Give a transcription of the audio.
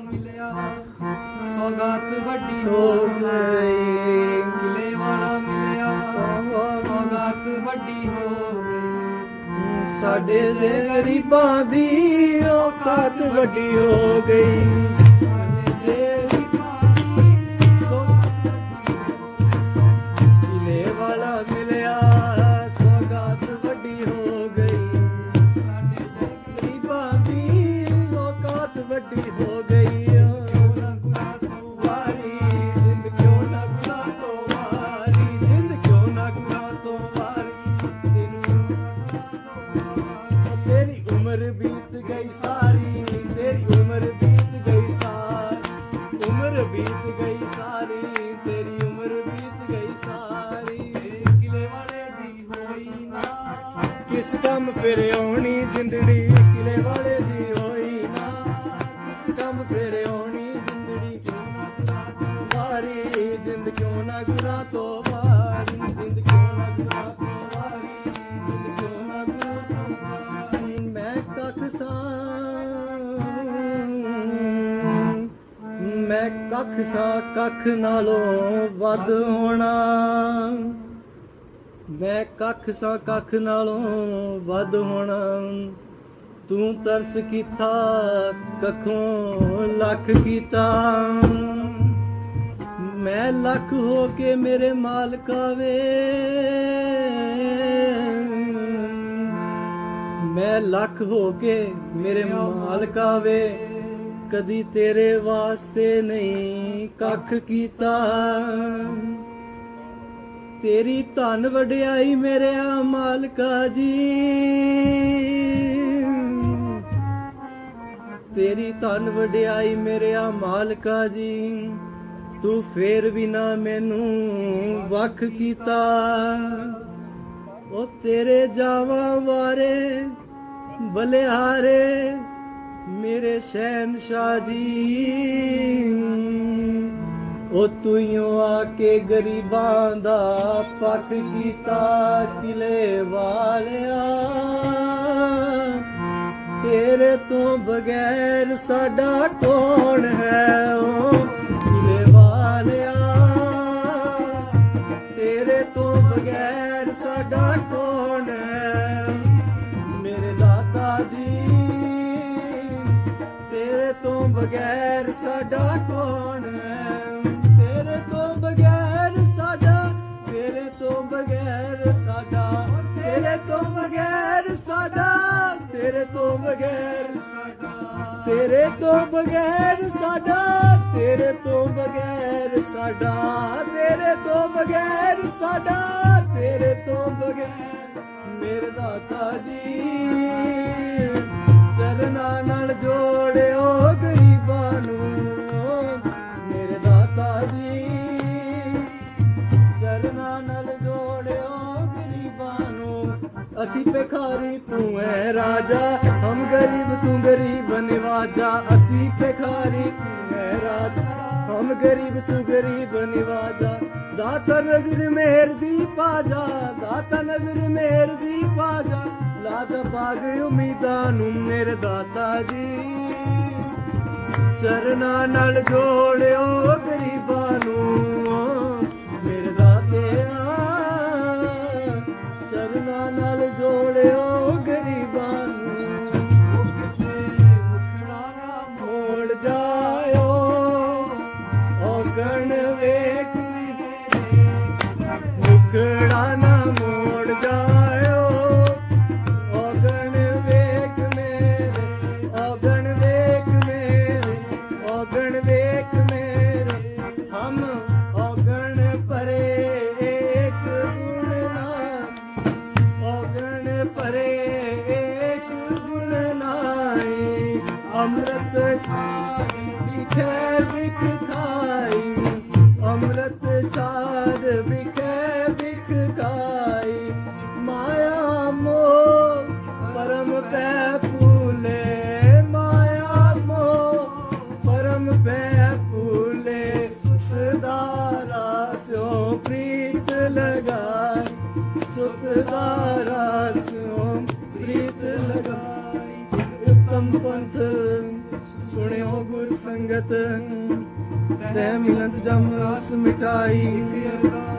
ਮਿਲਿਆ। ਸੌਗਾਤ ਵੱਡੀ ਹੋ ਗਈ ਕਿਲੇ ਵਾਲਾ ਮਿਲਿਆ। ਸੌਗਾਤ ਵੱਡੀ ਹੋ ਗਈ ਸਾਡੇ ਦੇ ਗਰੀਬਾਂ ਦੀ ਔਕਾਤ ਵੱਡੀ ਹੋ ਗਈ। ਤੇਰੀ ਉਮਰ ਬੀਤ ਗਈ ਸਾਰੀ ਤੇਰੀ ਉਮਰ ਬੀਤ ਗਈ ਸਾਰੀ। ਉਮਰ ਬੀਤ ਗਈ ਸਾਰੀ ਤੇਰੀ ਉਮਰ ਬੀਤ ਗਈ ਸਾਰੀ। ਕਿਲੇ ਵਾਲੇ ਦੀ ਹੋਈ ਨਾ। ਕਿਸ ਕੰਮ ਫਿਰ ਮੈਂ ਕੱਖ ਸਾਂ ਮੈਂ ਕੱਖ ਸਾਂ ਕੱਖ ਨਾਲੋਂ ਵੱਧ ਹੋਣਾ। ਮੈਂ ਕੱਖ ਸਾਂ ਕੱਖ ਨਾਲੋਂ ਵੱਧ ਹੋਣਾ। ਤੂੰ ਤਰਸ ਕੀਤਾ, ਕੱਖੋਂ ਲੱਖ ਕੀਤਾ। ਮੈਂ ਲੱਖ ਹੋ ਕੇ ਮੇਰੇ ਮਾਲਕਾ ਵੇ ਮੈਂ ਲੱਖ ਹੋ ਕੇ ਮੇਰੇ ਮਾਲਕਾ ਵੇ ਕਦੀ ਤੇਰੇ ਵਾਸਤੇ ਨਹੀਂ ਕੱਖ ਕੀਤਾ। ਤੇਰੀ ਧਨ ਵਡਿਆਈ ਮੇਰੇ ਮਾਲਕਾ ਜੀ। ਤੇਰੀ ਧਨ ਵਡਿਆਈ ਮੇਰੇ ਮਾਲਕਾ ਜੀ। ਤੂੰ ਫੇਰ ਵੀ ਨਾ ਮੈਨੂੰ ਵੱਖ ਕੀਤਾ। ਉਹ ਤੇਰੇ ਜਾਵਾਂ ਵਾਰੇ ਬਲਿਹਾਰੇ ਮੇਰੇ ਸ਼ਹਿਨशाह ਜੀ। ਉਹ ਤੂੰ ਆ ਕੇ ਗਰੀਬਾਂ ਦਾ ਪੱਖ ਕੀਤਾ ਕਿਲੇ ਵਾਲਿਆ। ਤੇਰੇ ਤੋਂ ਬਗੈਰ ਸਾਡਾ ਕੌਣ ਹੈ? ਓ ਬਗੈਰ ਸਾਡਾ ਕੌਣ ਹੈ? ਤੇਰੇ ਤੋਂ ਬਗੈਰ ਸਾਡਾ, ਤੇਰੇ ਤੋਂ ਬਗੈਰ ਸਾਡਾ, ਤੇਰੇ ਤੋਂ ਬਗੈਰ ਸਾਡਾ, ਤੇਰੇ ਤੋਂ ਬਗੈਰ ਸਾਡਾ, ਤੇਰੇ ਤੋਂ ਬਗੈਰ ਸਾਡਾ, ਤੇਰੇ ਤੋਂ ਬਗੈਰ ਸਾਡਾ, ਤੇਰੇ ਤੋਂ ਬਗੈਰ ਸਾਡਾ, ਤੇਰੇ ਤੋਂ ਬਗੈਰ ਮੇਰੇ ਦਾਤਾ ਜੀ, ਚਰਨਾਂ ਨਾਲ ਅਸੀਂ ਭਿਖਾਰੀ ਤੂੰ ਹੈ ਰਾਜਾ, ਹਮ ਗਰੀਬ ਤੂੰ ਗਰੀਬ ਨਿਵਾਜਾ, ਅਸੀਂ ਭਿਖਾਰੀ ਤੂੰ ਹੈ ਰਾਜਾ, ਹਮ ਗਰੀਬ ਤੂੰ ਗਰੀਬ ਨਿਵਾਜਾ। ਦਾਤਾ ਨਜ਼ਰ ਮਿਹਰ ਦੀ ਪਾਜਾ, ਦਾਤਾ ਨਜ਼ਰ ਮਿਹਰ ਦੀ ਪਾਜਾ। ਲਾਜ ਬਾਗ ਉਮੀਦਾਂ ਨੂੰ ਮੇਰੇ ਦਾਤਾ ਜੀ। ਚਰਨਾਂ ਨਾਲ ਜੋੜਿਓ ਗਰੀਬਾਂ ਨੂੰ। ਨਾਲ ਜੋੜਿਓ ਗਰੀਬਾਂ ਨੂੰ। ਉਹ ਕਿਤੇ ਮੁਖੜਾ ਨਾ ਮੋੜ ਜਾਇਓ ਔਗਣ ਵੇਖ ਮੁਖੜਾ ਪਰੇ ਏਕ ਗੁਣ ਨਾਈ ਅੰਮ੍ਰਿਤ ਛਾੜੀ ਵਿਖੇ ਵਿਖ ਗੁਰ ਸੰਗਤ ਤੈ ਮਿਲੰਤ ਜਮ ਰਸ ਮਿਟਾਈ।